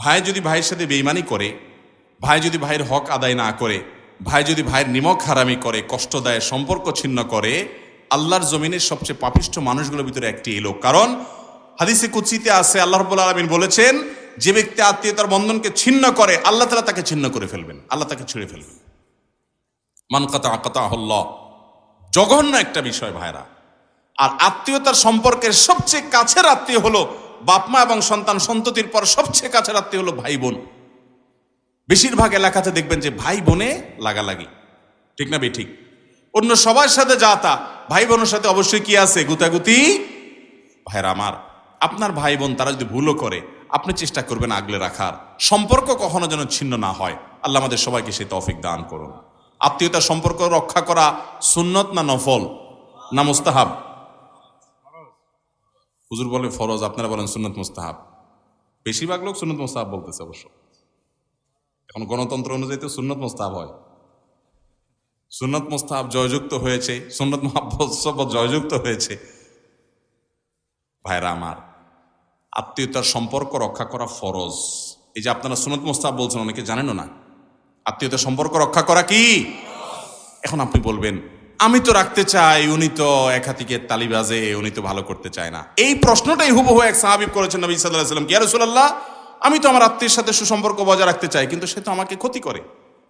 ভাই যদি ভাইয়ের সাথে বেইমানি করে, ভাই যদি ভাইয়ের হক আদায় না করে, ভাই যদি ভাইয়ের নিমক হারামি করে, কষ্ট দেয়, সম্পর্ক ছিন্ন করে, আল্লাহর জমিনের সবচেয়ে পাপিষ্ঠ মানুষগুলোর ভিতরে একটি এই লোক। কারণ হাদিসে কুচিতে আছে, আল্লাহ রব্বুল আলমিন বলেছেন, যে ব্যক্তি আত্মীয়তার বন্ধনকে ছিন্ন করে, আল্লাহ তালা তাকে ছিন্ন করে ফেলবেন, আল্লাহ তাকে ছেড়ে ফেলবেন। মান কাতা কাতা হল্ল জঘন্য একটা বিষয় ভাইরা। আর আত্মীয়তার সম্পর্কের সবচেয়ে কাছের আত্মীয় হলো বাপমা এবং সন্তান সন্ততির পর সবচেয়ে কাছের আত্মীয় হলো ভাই বোন। বেশিরভাগ এলাকাতে দেখবেন যে ভাই বোনে লাগালাগি। ঠিক না ঠিক। অন্য সবার সাথে যা তা। ভাই বোনের সাথে অবশ্যই কি আছে? গুতাগুতি? ভাইরা আমার। আপনার ভাই বোন, তারা যদি ভুলও করে, আপনি চেষ্টা করবেন আগলে রাখার। সম্পর্ক কখনো যেন ছিন্ন না হয়। আল্লাহ আমাদের সবাইকে সেই তৌফিক দান করুন। আত্মীয়তার সম্পর্ক রক্ষা করা সুন্নত না নফল? না মুস্তাহাব? হুজুর বলে ফরজ, আপনারা বলেন সুন্নত মুস্তাহাব। বেশিরভাগ লোক সুন্নত মুস্তাহাব বলতেছে অবশ্য। এখন গণতন্ত্র অনুযায়ী তো সুন্নত মুস্তাহাব হয়। সুন্নত মুস্তাহাব জয়যুক্ত হয়েছে, সুন্নত মহাব্বত জয়যুক্ত হয়েছে। ভাইরা আমার, আত্মীয়তার সম্পর্ক রক্ষা করা ফরজ। এই যে আপনারা সুনত মোস্তাব বলছেন, অনেকে জানেনও না। আত্মীয়তার সম্পর্ক রক্ষা করা কি? এখন আপনি বলবেন আমি তো রাখতে চাই, উনি তো এক হাতিকে তালি বাজে, উনি তো ভালো করতে চায় না। এই প্রশ্নটাই হুবহু এক সাহাবিব করেছেন নবী সাল্লাহ সাল্লাম কি রসুল্লাহ আমি তো আমার আত্মীয়ের সাথে সুসম্পর্ক বজায় রাখতে চাই, কিন্তু সে তো আমাকে ক্ষতি করে।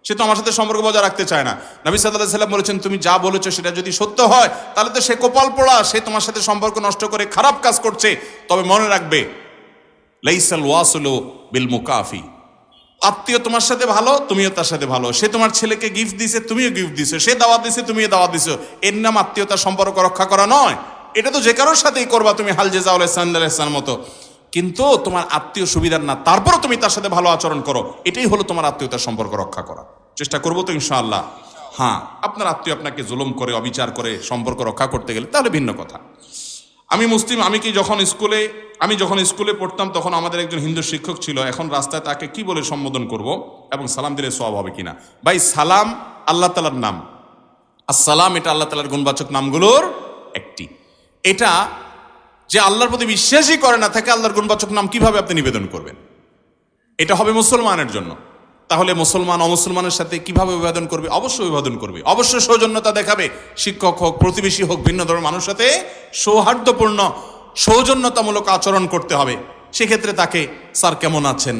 সে তো আমার সাথে সম্পর্ক বজায় রাখতে চায় না। নবী সাল্লাহ সাল্লাম বলেছেন, তুমি যা বলেছ সেটা যদি সত্য হয়, তাহলে তো সে কপাল পোড়া, সে তোমার সাথে সম্পর্ক নষ্ট করে খারাপ কাজ করছে। তবে মনে রাখবে, লাইসাল ওয়াসুলো বিল মুকাফি। আত্মীয় তোমার সাথে ভালো, তুমিও তার সাথে ভালো। সে তোমার ছেলেকে গিফট দিছে, তুমিও গিফট দিছো। সে দাওয়াত দিছে, তুমিও দাওয়াত দিছো। এর নাম আত্মীয়তার সম্পর্ক রক্ষা করা নয়। এটা তো যে কারোর সাথেই করবা তুমি, হাল জেজাউল ইসলাম মতো। কিন্তু তোমার আত্মীয় সুবিধার না, তারপরও তুমি তার সাথে ভালো আচরণ করো। এটাই হলো তোমার আত্মীয়তার সম্পর্ক রক্ষা করা। চেষ্টা করব তো ইনশাআল্লাহ। হ্যাঁ আপনার আত্মীয় আপনাকে জুলুম করে, অবিচার করে সম্পর্ক রক্ষা করতে গেলে, তাহলে ভিন্ন কথা। আমি মুসলিম, আমি কি যখন স্কুলে, আমি যখন স্কুলে পড়তাম তখন আমাদের একজন হিন্দু শিক্ষক ছিল, এখন রাস্তায় তাকে কি বলে সম্বোধন করব এবং সালাম দিলে সব হবে কিনা? ভাই, সালাম আল্লাহ তালার নাম। আসসালাম এটা আল্লাহ তালার গুণবাচক নামগুলোর একটি। এটা যে আল্লাহর প্রতি বিশ্বাসই করে না থাকে আল্লাহর গুণবাচক নাম কীভাবে আপনি নিবেদন করবেন? এটা হবে মুসলমানের জন্য। তাহলে মুসলমান, অমুসলমানের সাথে কীভাবে বিভাদন করবে? অবশ্যই বিভাদন করবে। অবশ্যই সৌজন্যতা দেখাবে। শিক্ষক হোক, প্রতিবেশী হোক, ভিন্ন ধর্মের মানুষের সাথে সৌহার্দ্যপূর্ণ, সৌজন্যতামূলক আচরণ করতে হবে। সেক্ষেত্রে তাকে, স্যার, কেমন আছেন?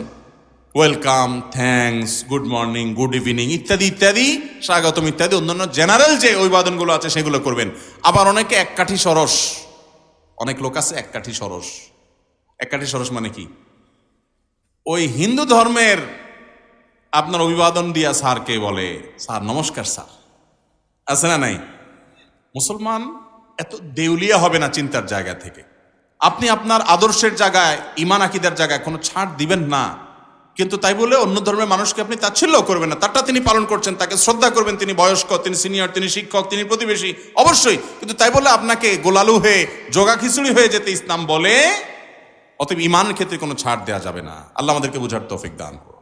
Welcome thanks good morning good evening ইত্যাদি ইত্যাদি, স্বাগতম, ইত্যাদি। অন্যান্য জেনারেল যে অভিবাদনগুলো আছে, সেগুলো করবেন। আবার অনেকে এক কাঠি সরস। অনেক লোক আছে এক কাঠি সরস। এক কাঠি সরস মানে কি? ওই হিন্দু ধর্মের আপনার অভিবাদন দিয়া স্যারকে বলে, স্যার, নমস্কার স্যার। আছে না নাই? মুসলমান এত দেউলিয়া হবে না চিন্তার জায়গা থেকে। আপনি আপনার আদর্শের জায়গায় ইমান আকিদার জায়গায় কোনো ছাড় দিবেন না। কিন্তু তাই বলে অন্য ধর্মের মানুষকে আপনি তাচ্ছিল্য করবেন না। তারটা তিনি পালন করছেন, তাকে শ্রদ্ধা করবেন। তিনি বয়স্ক, তিনি সিনিয়র, তিনি শিক্ষক, তিনি প্রতিবেশী, অবশ্যই। কিন্তু তাই বলে আপনাকে গোলালু হয়ে, জোগা খিচুড়ি হয়ে যেতে ইসলাম বলে, অতএব ইমানের ক্ষেত্রে কোনো ছাড় দেওয়া যাবে না। আল্লাহ আমাদেরকে বুঝার তৌফিক দান করুন।